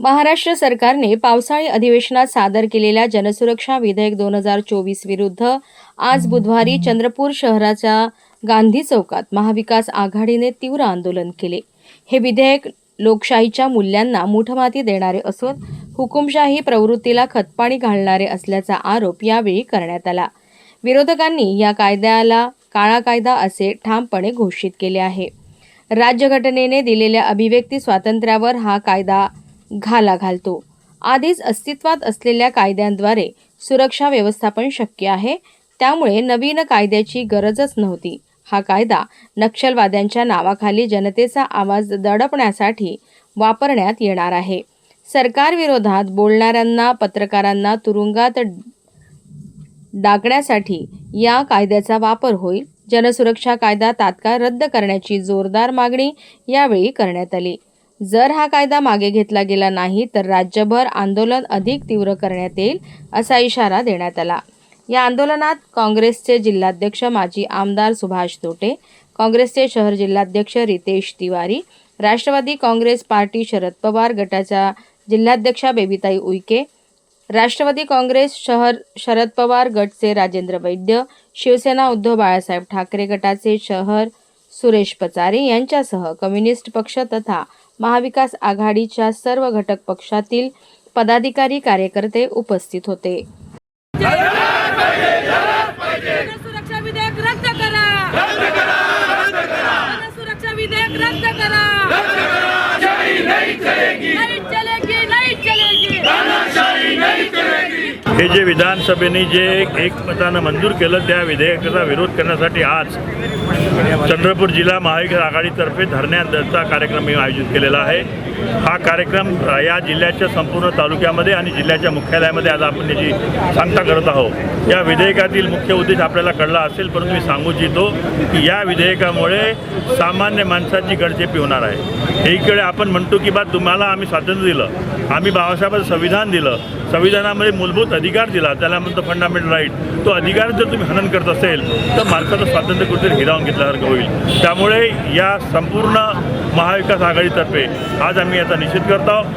महाराष्ट्र सरकारने पावसाळी अधिवेशनात सादर केलेल्या जनसुरक्षा विधेयक दोन हजार चोवीस विरुद्ध आज बुधवारी चंद्रपूर शहराच्या गांधी चौकात महाविकास आघाडीने तीव्र आंदोलन केले. हे विधेयक लोकशाहीच्या मूल्यांना मुठमाती देणारे असून हुकुमशाही प्रवृत्तीला खतपाणी घालणारे असल्याचा आरोप यावेळी करण्यात आला. विरोधकांनी या कायद्याला काळा कायदा असे ठामपणे घोषित केले आहे. राज्यघटनेने दिलेल्या अभिव्यक्ती स्वातंत्र्यावर हा कायदा घाला घालतो. आधीच अस्तित्वात असलेल्या कायद्यांद्वारे सुरक्षा व्यवस्थापन शक्य आहे. त्यामुळे नवीन कायद्याची गरजच नव्हती. हा कायदा नक्षलवाद्यांच्या नावाखाली जनतेचा आवाज दडपण्यासाठी वापरण्यात येणार आहे. सरकारविरोधात बोलणाऱ्यांना पत्रकारांना तुरुंगात डाकण्यासाठी या कायद्याचा वापर होईल. जनसुरक्षा कायदा तात्काळ रद्द करण्याची जोरदार मागणी यावेळी करण्यात आली. जर हा कायदा मागे घेतला गेला नाही तर राज्यभर आंदोलन अधिक तीव्र करण्यात येईल असा इशारा देण्यात आला. या आंदोलनात काँग्रेसचे जिल्हाध्यक्ष माजी आमदार सुभाष तोटे काँग्रेसचे शहर जिल्हाध्यक्ष रितेश तिवारी राष्ट्रवादी काँग्रेस पार्टी शरद पवार गटाच्या जिल्हाध्यक्षा बेबीताई उईके राष्ट्रवादी काँग्रेस शहर शरद पवार गटचे राजेंद्र वैद्य शिवसेना उद्धव बाळासाहेब ठाकरे गटाचे शहर सुरेश पचारे यांच्यासह कम्युनिस्ट पक्ष तथा महाविकास आघाडीच्या सर्व घटक पक्षातील पदाधिकारी कार्यकर्ते उपस्थित होते. सुरक्षा विधेयक रद्द करा. सुरक्षा विधेयक रद्द करा नहीं चलेगी नहीं चलेगी हे जे विधानसभेने जे एकमतानं मंजूर केलं त्या विधेयकाचा विरोध करण्यासाठी आज चंद्रपूर जिल्हा महाविकास आघाडीतर्फे धरण्याचा कार्यक्रम मी आयोजित केलेला आहे. हा कार्यक्रम या जिल्ह्याच्या संपूर्ण तालुक्यामध्ये आणि जिल्ह्याच्या मुख्यालयामध्ये आज आपण याची सांगता करत आहोत. या विधेयकातील मुख्य उद्देश आपल्याला कळला असेल परंतु मी सांगू इच्छितो की या विधेयकामुळे सामान्य माणसाची गडचेपी होणार आहे. एकीकडे आपण म्हणतो की बा तुम्हाला आम्ही स्वातंत्र्य दिलं आम्ही बाबासाहेबांचं संविधान दिलं. संविधानामध्ये मूलभूत अधिकार दिला त्याला म्हणतो फंडामेंटल राईट तो अधिकार जर तुम्ही हनन करत असेल तर माणसाचं स्वातंत्र्य कुठेतरी हिरावून घेतल्यासारखं होईल. त्यामुळे या संपूर्ण महाविकास आघाडीतर्फे आज आम्ही याचा निषेध करत आहोत.